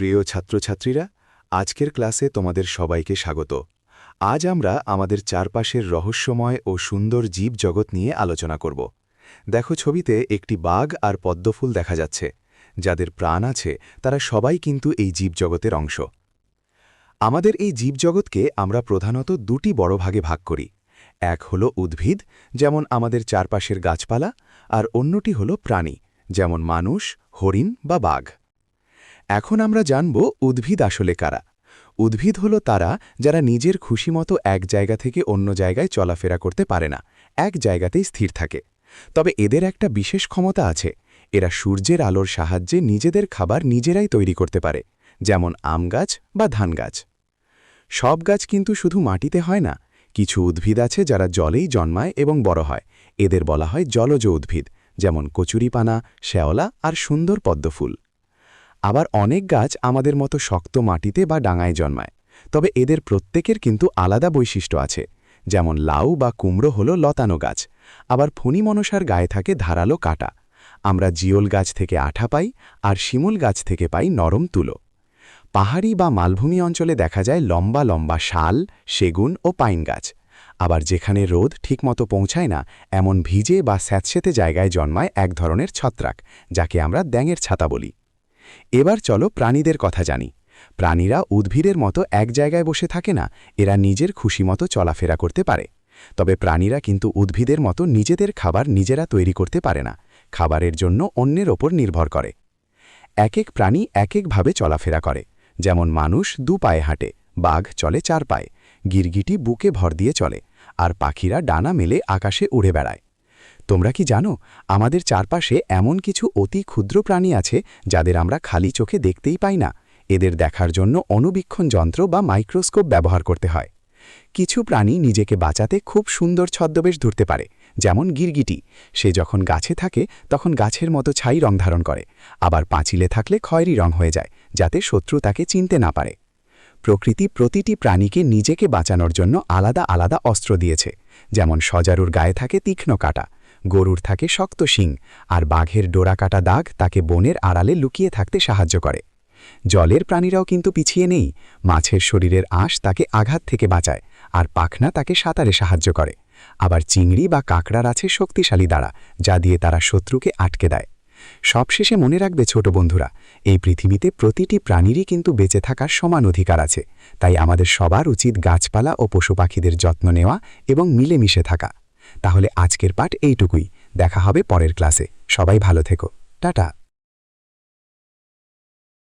প্রিয় ছাত্রছাত্রীরা, আজকের ক্লাসে তোমাদের সবাইকে স্বাগত। আজ আমরা আমাদের চারপাশের রহস্যময় ও সুন্দর জীব জগৎ নিয়ে আলোচনা করব। দেখো ছবিতে একটি বাঘ আর পদ্মফুল দেখা যাচ্ছে। যাদের প্রাণ আছে, তারা সবাই কিন্তু এই জীবজগতের অংশ। আমাদের এই জীবজগৎকে আমরা প্রধানত দুটি বড় ভাগে ভাগ করি। এক হলো উদ্ভিদ, যেমন আমাদের চারপাশের গাছপালা, আর অন্যটি হলো প্রাণী, যেমন মানুষ, হরিণ বা বাঘ। এখন আমরা জানব উদ্ভিদ আসলে কারা। উদ্ভিদ হলো তারা যারা নিজের খুশিমতো এক জায়গা থেকে অন্য জায়গায় চলাফেরা করতে পারে না, এক জায়গাতেই স্থির থাকে। তবে এদের একটা বিশেষ ক্ষমতা আছে, এরা সূর্যের আলোর সাহায্যে নিজেদের খাবার নিজেরাই তৈরি করতে পারে, যেমন আম গাছ বা ধান গাছ। সব গাছ কিন্তু শুধু মাটিতে হয় না, কিছু উদ্ভিদ আছে যারা জলেই জন্মায় এবং বড় হয়, এদের বলা হয় জলজ উদ্ভিদ, যেমন কচুরিপানা, শ্যাওলা আর সুন্দর পদ্মফুল। আবার অনেক গাছ আমাদের মতো শক্ত মাটিতে বা ডাঙায় জন্মায়। তবে এদের প্রত্যেকের কিন্তু আলাদা বৈশিষ্ট্য আছে, যেমন লাউ বা কুমড়ো হল লতানো গাছ, আবার ফণি মনসার গায়ে থাকে ধারালো কাটা। আমরা জিওল গাছ থেকে আঠা পাই আর শিমুল গাছ থেকে পাই নরম তুলো। পাহাড়ি বা মালভূমি অঞ্চলে দেখা যায় লম্বা লম্বা শাল, সেগুন ও পাইন গাছ। আবার যেখানে রোদ ঠিকমতো পৌঁছায় না, এমন ভিজে বা স্যাঁতসেতে জায়গায় জন্মায় এক ধরনের ছত্রাক, যাকে আমরা দ্যাঙের ছাতা বলি। এবার চলো প্রাণীদের কথা জানি। প্রাণীরা উদ্ভিদের মতো এক জায়গায় বসে থাকে না, এরা নিজের খুশি মতো চলাফেরা করতে পারে। তবে প্রাণীরা কিন্তু উদ্ভিদের মতো নিজেদের খাবার নিজেরা তৈরি করতে পারে না, খাবারের জন্য অন্যের ওপর নির্ভর করে। এক এক প্রাণী এক একভাবে চলাফেরা করে, যেমন মানুষ দু পায়ে হাঁটে, বাঘ চলে চার পায়ে, গিরগিটি বুকে ভর দিয়ে চলে, আর পাখিরা ডানা মেলে আকাশে উড়ে বেড়ায়। তোমরা কি জানো, আমাদের চারপাশে এমন কিছু অতি ক্ষুদ্র প্রাণী আছে যাদের আমরা খালি চোখে দেখতেই পাই না। এদের দেখার জন্য অনুবীক্ষণ যন্ত্র বা মাইক্রোস্কোপ ব্যবহার করতে হয়। কিছু প্রাণী নিজেকে বাঁচাতে খুব সুন্দর ছদ্মবেশ ধরতে পারে, যেমন গিরগিটি। সে যখন গাছে থাকে, তখন গাছের মতো ছাই রং ধারণ করে, আবার পাঁচিলে থাকলে খয়েরি রং হয়ে যায়, যাতে শত্রু তাকে চিনতে না পারে। প্রকৃতি প্রতিটি প্রাণীকে নিজেকে বাঁচানোর জন্য আলাদা আলাদা অস্ত্র দিয়েছে, যেমন সজারুর গায়ে থাকে তীক্ষ্ণ কাটা। গরুর থাকে শক্ত শিং, আর বাঘের ডোরাকাটা দাগ তাকে বনের আড়ালে লুকিয়ে থাকতে সাহায্য করে। জলের প্রাণীরাও কিন্তু পিছিয়ে নেই, মাছের শরীরের আঁশ তাকে আঘাত থেকে বাঁচায়, আর পাখনা তাকে সাঁতারে সাহায্য করে। আবার চিংড়ি বা কাঁকড়ার আছে শক্তিশালী দাঁড়া যা দিয়ে তারা শত্রুকে আটকে দেয়। সবশেষে মনে রাখবে ছোট বন্ধুরা, এই পৃথিবীতে প্রতিটি প্রাণীরই কিন্তু বেঁচে থাকার সমান অধিকার আছে। তাই আমাদের সবার উচিত গাছপালা ও পশু পাখিদের যত্ন নেওয়া এবং মিলেমিশে থাকা। তাহলে আজকের পাঠ এইটুকুই। দেখা হবে পরের ক্লাসে। সবাই ভালো থেকো। টাটা।